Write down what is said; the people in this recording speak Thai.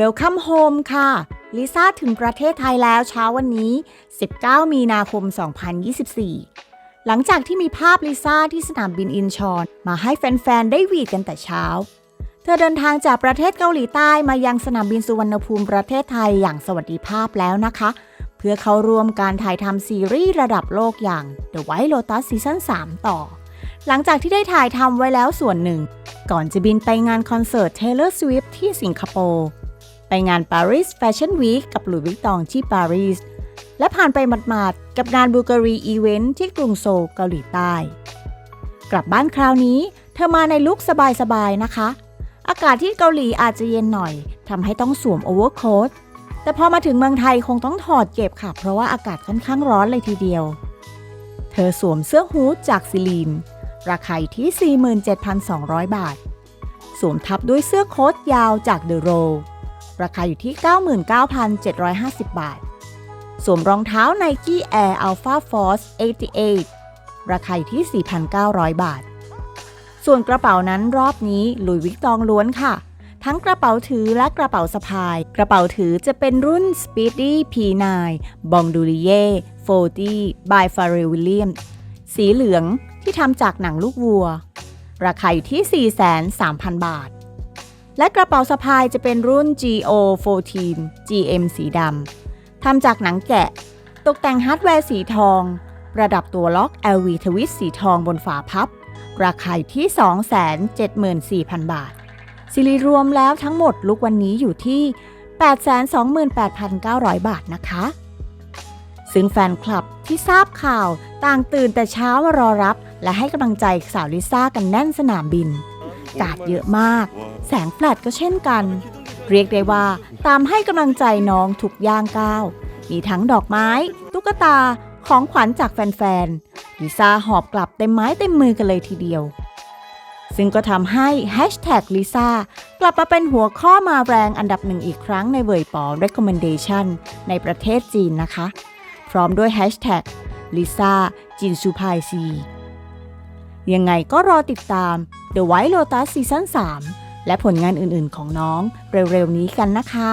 Welcome Home ค่ะลิซ่าถึงประเทศไทยแล้วเช้าวันนี้ 19 มีนาคม 2024 หลังจากที่มีภาพลิซ่าที่สนามบินอินชอน มาให้แฟน ๆ ได้วีดกันแต่เช้า เธอเดินทางจากประเทศเกาหลีใต้มายังสนามบินสุวรรณภูมิประเทศไทยอย่างสวัสดิภาพแล้วนะคะ เพื่อเข้าร่วมการถ่ายทำซีรีส์ระดับโลกอย่าง The White Lotus Season 3 ต่อ หลังจากที่ได้ถ่ายทำไว้แล้วส่วนหนึ่ง ก่อนจะบินไปงานคอนเสิร์ต Taylor Swift ที่สิงคโปร์ ไปงาน Paris Fashion Week กับหลุยส์วิกตองที่ปารีส และผ่านไปหมาดๆ กับงานบูการีอีเวนท์ที่กรุงโซลเกาหลีใต้ กลับบ้านคราวนี้เธอมาในลุคสบายๆ นะคะ อากาศที่เกาหลีอาจจะเย็นหน่อยทำให้ต้องสวมโอเวอร์โค้ทแต่พอมาถึงเมืองไทยคงต้องถอดเก็บค่ะ เพราะว่าอากาศค่อนข้างร้อนเลยทีเดียว เธอสวมเสื้อฮูดจากซิลีน ราคาที่ 47,200 บาท สวมทับด้วยเสื้อโค้ทยาวจากเดอะโร ราคาอยู่ที่ 99,750 บาท สวมรองเท้า Nike Air Alpha Force 88 ราคาอยู่ที่ 4,900 บาท ส่วนกระเป๋านั้นรอบนี้หลุยวิกตองล้วนค่ะ ทั้งกระเป๋าถือและกระเป๋าสะพาย กระเป๋าถือจะเป็นรุ่น Speedy P9 b o n d o u l i e 40 by Pharrell Williams สีเหลืองที่ทำจากหนังลูกวัว ราคาอยู่ที่ 43,000 บาท และกระเป๋าสะพายจะเป็นรุ่น GO14 GM สีดำทำจากหนังแกะ ตกแต่งฮาร์ดแวร์สีทอง ประดับตัวล็อก LV ทวิสสีทองบนฝาพับ ราคาอยู่ที่ 274,000 บาทซิริรวมแล้วทั้งหมดลุกวันนี้อยู่ที่ 828,900 บาทนะคะ ซึ่งแฟนคลับที่ทราบข่าวต่างตื่นแต่เช้ามารอรับ และให้กำลังใจสาวลิซ่ากันแน่นสนามบิน กาดเยอะมาก แสงแฟลชก็เช่นกัน เรียกได้ว่าตามให้กำลังใจน้องทุกย่างก้าว มีทั้งดอกไม้ ตุ๊กตาของขวัญจากแฟนๆลิซ่าหอบกลับเต็มไม้เต็มมือกันเลยทีเดียว ซึ่งก็ทำให้ Hashtag ลิซ่ากลับมาเป็นหัวข้อมาแรงอันดับหนึ่งอีกครั้งในเวยปอ Recommendation ในประเทศจีนนะคะ พร้อมด้วย Hashtag ลิซ่าจินซูพายซียังไงก็รอติดตาม The White Lotus ซีซั่น3และผลงานอื่นๆของน้องเร็วๆนี้กันนะคะ